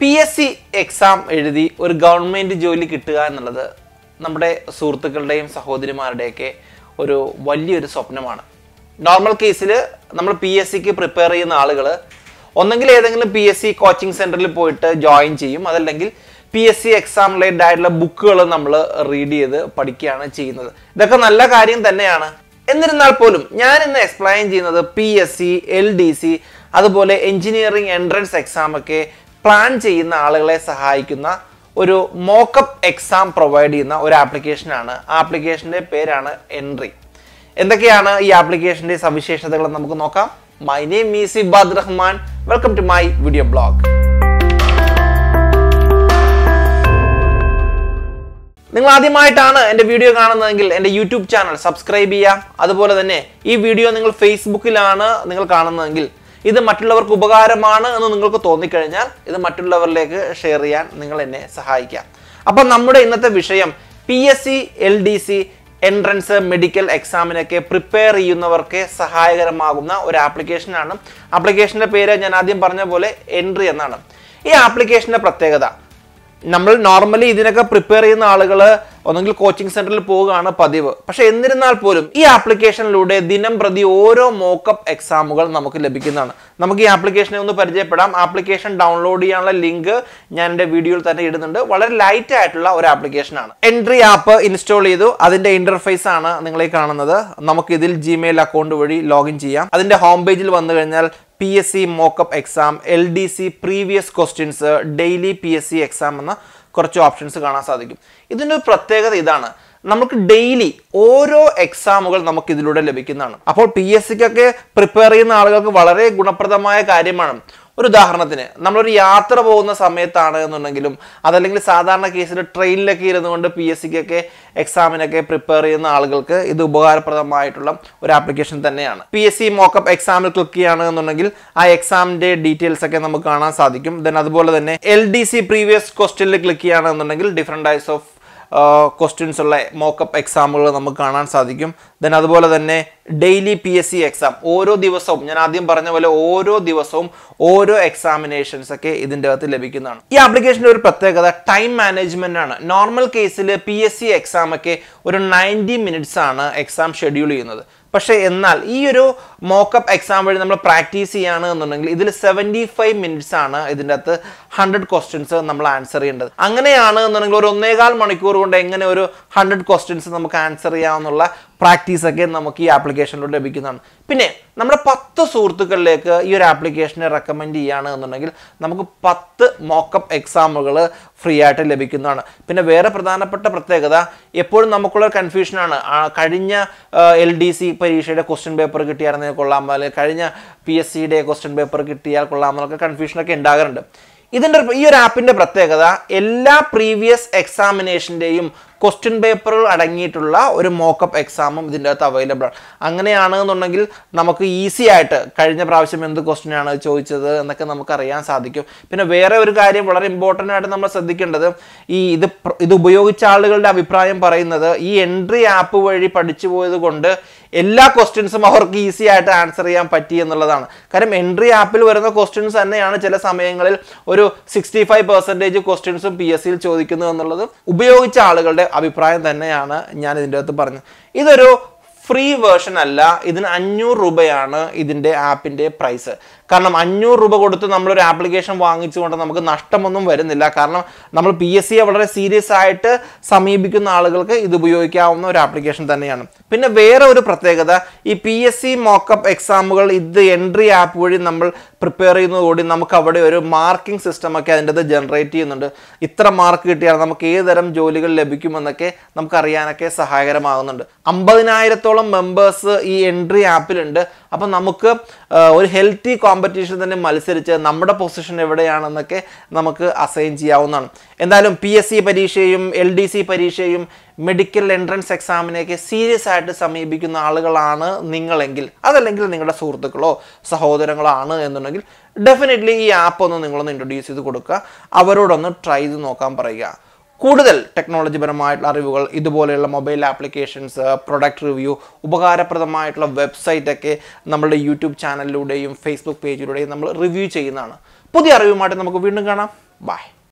P S C exam എഴുതി ഒരു government ജോലി കിട്ടുക എന്നുള്ളത് നമ്മുടെ സുഹൃത്തുക്കളുടെയും സഹോദരിമാരുടെയൊക്കെ ഒരു വലിയൊരു സ്വപ്നമാണ്. നോർമൽ കേസിൽ നമ്മൾ പി എസ് സിക്ക് പ്രിപ്പയർ ചെയ്യുന്ന ആളുകൾ ഒന്നെങ്കിൽ ഏതെങ്കിലും പി എസ് സി കോച്ചിങ് സെന്ററിൽ പോയിട്ട് ജോയിൻ ചെയ്യും. അതല്ലെങ്കിൽ P S C exam related ആയിട്ടുള്ള ബുക്കുകൾ നമ്മൾ റീഡ് ചെയ്ത് പഠിക്കുകയാണ് ചെയ്യുന്നത്. ഇതൊക്കെ നല്ല കാര്യം തന്നെയാണ്. എന്നിരുന്നാൽ പോലും ഞാൻ ഇന്ന് എക്സ്പ്ലെയിൻ ചെയ്യുന്നത് P S C L D C അതുപോലെ എഞ്ചിനീയറിംഗ് എൻട്രൻസ് എക്സാം ഒക്കെ പ്ലാൻ ചെയ്യുന്ന ആളുകളെ സഹായിക്കുന്ന ഒരു മോക്കപ്പ് എക്സാം പ്രൊവൈഡ് ചെയ്യുന്ന ഒരു ആപ്ലിക്കേഷനാണ്. ആ ആപ്ലിക്കേഷന്റെ പേരാണ് എൻട്രി. എന്തൊക്കെയാണ് ഈ ആപ്ലിക്കേഷന്റെ സവിശേഷതകൾ നമുക്ക് നോക്കാം. My name is Ibad Rahman welcome to my video blog നിങ്ങൾ ആദ്യമായിട്ടാണ് എന്റെ വീഡിയോ കാണുന്നതെങ്കിൽ എന്റെ യൂട്യൂബ് ചാനൽ സബ്സ്ക്രൈബ് ചെയ്യാം അതുപോലെ തന്നെ ഈ വീഡിയോ നിങ്ങൾ ഫേസ്ബുക്കിലാണ് നിങ്ങൾ കാണുന്നതെങ്കിൽ ഇത് മറ്റുള്ളവർക്ക് ഉപകാരമാണ് എന്ന് നിങ്ങൾക്ക് തോന്നിക്കഴിഞ്ഞാൽ ഇത് മറ്റുള്ളവരിലേക്ക് ഷെയർ ചെയ്യാൻ നിങ്ങൾ എന്നെ സഹായിക്കാം. അപ്പം നമ്മുടെ ഇന്നത്തെ വിഷയം P S C L D C entrance medical എക്സാമിനൊക്കെ prepare ചെയ്യുന്നവർക്ക് സഹായകരമാകുന്ന ഒരു ആപ്ലിക്കേഷനാണ് ആപ്ലിക്കേഷന്റെ പേര് ഞാൻ ആദ്യം പറഞ്ഞ പോലെ എൻട്രി എന്നാണ്. ഈ ആപ്ലിക്കേഷന്റെ പ്രത്യേകത നമ്മൾ നോർമലി ഇതിനൊക്കെ പ്രിപ്പയർ ചെയ്യുന്ന ആളുകൾ ഒന്നെങ്കിൽ കോച്ചിങ് സെന്ററിൽ പോവുകയാണ് പതിവ്. പക്ഷെ എന്നിരുന്നാൽ പോലും ഈ ആപ്ലിക്കേഷനിലൂടെ ദിനം പ്രതി ഓരോ മോക്കപ്പ് എക്സാമുകൾ നമുക്ക് ലഭിക്കുന്നതാണ്. നമുക്ക് ഈ ആപ്ലിക്കേഷനെ ഒന്ന് പരിചയപ്പെടാം. ആപ്ലിക്കേഷൻ ഡൗൺലോഡ് ചെയ്യാനുള്ള ലിങ്ക് ഞാൻ എന്റെ വീഡിയോയിൽ തന്നെ ഇടുന്നുണ്ട്. വളരെ ലൈറ്റ് ആയിട്ടുള്ള ഒരു ആപ്ലിക്കേഷനാണ് എൻട്രി ആപ്പ് ഇൻസ്റ്റാൾ ചെയ്തു. അതിന്റെ ഇന്റർഫേസ് ആണ് നിങ്ങളെ കാണുന്നത്. നമുക്ക് ഇതിൽ ജിമെയിൽ അക്കൗണ്ട് വഴി ലോഗിൻ ചെയ്യാം. അതിന്റെ ഹോം പേജിൽ വന്നു കഴിഞ്ഞാൽ P S C mockup exam L D C previous questions daily P S C exam എന്ന കുറച്ച് ഓപ്ഷൻസ് കാണാൻ സാധിക്കും. ഇതിന്റെ ഒരു പ്രത്യേകത ഇതാണ്. നമുക്ക് ഡെയിലി ഓരോ എക്സാമുകൾ നമുക്ക് ഇതിലൂടെ ലഭിക്കുന്നതാണ്. അപ്പോൾ പി എസ് സിക്കൊക്കെ പ്രിപ്പയർ ചെയ്യുന്ന ആളുകൾക്ക് വളരെ ഗുണപ്രദമായ കാര്യമാണ്. ഒരു ഉദാഹരണത്തിന് നമ്മളൊരു യാത്ര പോകുന്ന സമയത്താണ് എന്നുണ്ടെങ്കിലും അതല്ലെങ്കിൽ സാധാരണ കേസിൽ ട്രെയിനിലൊക്കെ ഇരുന്നു കൊണ്ട് പി എസ് സിക്കൊക്കെ എക്സാമിനൊക്കെ പ്രിപ്പയർ ചെയ്യുന്ന ആളുകൾക്ക് ഇത് ഉപകാരപ്രദമായിട്ടുള്ള ഒരു ആപ്ലിക്കേഷൻ തന്നെയാണ്. പി എസ് സി മോക്കപ്പ് എക്സാമിൽ ക്ലിക്ക് ചെയ്യുകയാണ് എന്നുണ്ടെങ്കിൽ ആ എക്സാമിന്റെ ഡീറ്റെയിൽസ് ഒക്കെ നമുക്ക് കാണാൻ സാധിക്കും. ദെൻ അതുപോലെ തന്നെ എൽ ഡി സി പ്രീവിയസ് ക്വസ്റ്റ്യനിൽ ക്ലിക്ക് ചെയ്യുകയാണ് എന്നുണ്ടെങ്കിൽ ഡിഫറെന്റ് ടൈപ്സ് ഓഫ് ക്വസ്റ്റ്യൻസ് ഉള്ള മോക്കപ്പ് എക്സാമുകൾ നമുക്ക് കാണാൻ സാധിക്കും. ദെൻ അതുപോലെ തന്നെ daily P S C exam ഓരോ ദിവസവും ഞാൻ ആദ്യം പറഞ്ഞ പോലെ ഓരോ ദിവസവും ഓരോ എക്സാമിനേഷൻസ് ഒക്കെ ഇതിന്റെ അകത്ത് ലഭിക്കുന്നതാണ്. ഈ ആപ്ലിക്കേഷന്റെ ഒരു പ്രത്യേകത ടൈം മാനേജ്മെന്റ് ആണ്. നോർമൽ കേസിൽ പി എസ് സി എക്സാം ഒക്കെ ഒരു നയന്റി മിനിറ്റ്സ് ആണ് എക്സാം ഷെഡ്യൂൾ ചെയ്യുന്നത്. പക്ഷേ എന്നാൽ ഈ ഒരു മോക്കപ്പ് എക്സാം വഴി നമ്മൾ പ്രാക്ടീസ് ചെയ്യാണ് എന്നുണ്ടെങ്കിൽ ഇതിൽ സെവന്റി ഫൈവ് മിനിറ്റ്സ് ആണ് ഇതിന്റെ അകത്ത് ഹൺഡ്രഡ് ക്വസ്റ്റ്യൻസ് നമ്മൾ ആൻസർ ചെയ്യേണ്ടത്. അങ്ങനെയാണ് എന്നുണ്ടെങ്കിൽ ഒരു ഒന്നേകാൽ മണിക്കൂർ കൊണ്ട് എങ്ങനെ ഒരു ഹൺഡ്രഡ് ക്വസ്റ്റ്യൻസ് നമുക്ക് ആൻസർ ചെയ്യാമെന്നുള്ള പ്രാക്ടീസ് ഒക്കെ നമുക്ക് ഈ ആപ്ലിക്കേഷനിലൂടെ ലഭിക്കുന്നതാണ്. പിന്നെ നമ്മുടെ പത്ത് സുഹൃത്തുക്കളിലേക്ക് ഈ ഒരു ആപ്ലിക്കേഷനെ റെക്കമെൻഡ് ചെയ്യുകയാണ് എന്നുണ്ടെങ്കിൽ നമുക്ക് പത്ത് മോക്കപ്പ് എക്സാമുകൾ ഫ്രീ ആയിട്ട് ലഭിക്കുന്നതാണ്. പിന്നെ വേറെ പ്രധാനപ്പെട്ട പ്രത്യേകത എപ്പോഴും നമുക്കുള്ള കൺഫ്യൂഷനാണ് കഴിഞ്ഞ എൽ ഡി സി പരീക്ഷയുടെ ക്വസ്റ്റ്യൻ പേപ്പർ കിട്ടിയായിരുന്നെങ്കിൽ കൊള്ളാമോ അല്ലെങ്കിൽ കഴിഞ്ഞ പി എസ് സിയുടെ ക്വസ്റ്റ്യൻ പേപ്പർ കിട്ടിയാൽ കൊള്ളാമോ എന്നൊക്കെ കൺഫ്യൂഷനൊക്കെ ഉണ്ടാകാറുണ്ട്. ഇതിന്റെ ഈ ഒരു ആപ്പിന്റെ പ്രത്യേകത എല്ലാ പ്രീവിയസ് എക്സാമിനേഷന്റെയും ക്വസ്റ്റ്യൻ പേപ്പറുകൾ അടങ്ങിയിട്ടുള്ള ഒരു മോക്കപ്പ് എക്സാമും ഇതിന്റെ അകത്ത് അവൈലബിൾ ആണ്. അങ്ങനെയാണെന്നുണ്ടെങ്കിൽ നമുക്ക് ഈസി ആയിട്ട് കഴിഞ്ഞ പ്രാവശ്യം എന്ത് ക്വസ്റ്റ്യൻ ആണ് ചോദിച്ചത് എന്നൊക്കെ നമുക്ക് അറിയാൻ സാധിക്കും. പിന്നെ വേറെ ഒരു കാര്യം വളരെ ഇമ്പോർട്ടന്റ് ആയിട്ട് നമ്മൾ ശ്രദ്ധിക്കേണ്ടത് ഈ ഇത് ഇത് ഉപയോഗിച്ച ആളുകളുടെ അഭിപ്രായം പറയുന്നത് ഈ എൻട്രി ആപ്പ് വഴി പഠിച്ചു പോയത് കൊണ്ട് എല്ലാ ക്വസ്റ്റ്യൻസും അവർക്ക് ഈസി ആയിട്ട് ആൻസർ ചെയ്യാൻ പറ്റി എന്നുള്ളതാണ്. കാരണം എൻട്രി ആപ്പിൽ വരുന്ന ക്വസ്റ്റ്യൻസ് തന്നെയാണ് ചില സമയങ്ങളിൽ ഒരു സിക്സ്റ്റി ഫൈവ് പെർസെന്റേജ് ക്വസ്റ്റ്യൻസും പി എസ് സിയിൽ ചോദിക്കുന്നു എന്നുള്ളത് ഉപയോഗിച്ച ആളുകളുടെ അഭിപ്രായം തന്നെയാണ് ഞാൻ ഇതിന്റെ അകത്ത് പറഞ്ഞത്. ഇതൊരു ഫ്രീ വേർഷൻ അല്ല ഇതിന് അഞ്ഞൂറ് രൂപയാണ് ഇതിന്റെ ആപ്പിന്റെ പ്രൈസ്. കാരണം അഞ്ഞൂറ് രൂപ കൊടുത്ത് നമ്മളൊരു ആപ്ലിക്കേഷൻ വാങ്ങിച്ചുകൊണ്ട് നമുക്ക് നഷ്ടമൊന്നും വരുന്നില്ല. കാരണം നമ്മൾ പി എസ് സിയെ വളരെ സീരിയസ് ആയിട്ട് സമീപിക്കുന്ന ആളുകൾക്ക് ഇത് ഉപയോഗിക്കാവുന്ന ഒരു ആപ്ലിക്കേഷൻ തന്നെയാണ്. പിന്നെ വേറെ ഒരു പ്രത്യേകത ഈ പി എസ് സി മോക്കപ്പ് എക്സാമുകൾ ഇത് എൻട്രി ആപ്പ് വഴി നമ്മൾ പ്രിപ്പയർ ചെയ്യുന്നതുകൂടി നമുക്ക് അവിടെ ഒരു മാർക്കിംഗ് സിസ്റ്റം ഒക്കെ അതിന്റെ അത് ജനറേറ്റ് ചെയ്യുന്നുണ്ട്. ഇത്ര മാർക്ക് കിട്ടിയാൽ നമുക്ക് ഏതുതരം ജോലികൾ ലഭിക്കുമെന്നൊക്കെ നമുക്ക് അറിയാനൊക്കെ സഹായകരമാകുന്നുണ്ട്. അമ്പതിനായിരത്തോളം മെമ്പേഴ്സ് ഈ എൻട്രി ആപ്പിലുണ്ട് അപ്പം നമുക്ക് ഒരു ഹെൽത്തി കോമ്പറ്റീഷൻ തന്നെ മത്സരിച്ച് നമ്മുടെ പൊസിഷൻ എവിടെയാണെന്നൊക്കെ നമുക്ക് അസൈൻ ചെയ്യാവുന്നതാണ്. എന്തായാലും പി എസ് സി പരീക്ഷയും എൽ ഡി സി പരീക്ഷയും മെഡിക്കൽ എൻട്രൻസ് എക്സാമിനെയൊക്കെ സീരിയസ് ആയിട്ട് സമീപിക്കുന്ന ആളുകളാണ് നിങ്ങളെങ്കിൽ അതല്ലെങ്കിൽ നിങ്ങളുടെ സുഹൃത്തുക്കളോ സഹോദരങ്ങളോ ആണ് എന്നുണ്ടെങ്കിൽ ഡെഫിനറ്റ്ലി ഈ ആപ്പ് ഒന്ന് നിങ്ങളൊന്ന് ഇൻട്രൊഡ്യൂസ് ചെയ്ത് കൊടുക്കുക. അവരോടൊന്ന് ട്രൈ ചെയ്ത് നോക്കാൻ പറയുക. കൂടുതൽ ടെക്നോളജിപരമായിട്ടുള്ള അറിവുകൾ ഇതുപോലെയുള്ള മൊബൈൽ ആപ്ലിക്കേഷൻസ് പ്രൊഡക്റ്റ് റിവ്യൂ ഉപകാരപ്രദമായിട്ടുള്ള വെബ്സൈറ്റൊക്കെ നമ്മളുടെ യൂട്യൂബ് ചാനലിലൂടെയും ഫേസ്ബുക്ക് പേജിലൂടെയും നമ്മൾ റിവ്യൂ ചെയ്യുന്നതാണ്. പുതിയ അറിവുമായിട്ട് നമുക്ക് വീണ്ടും കാണാം. ബൈ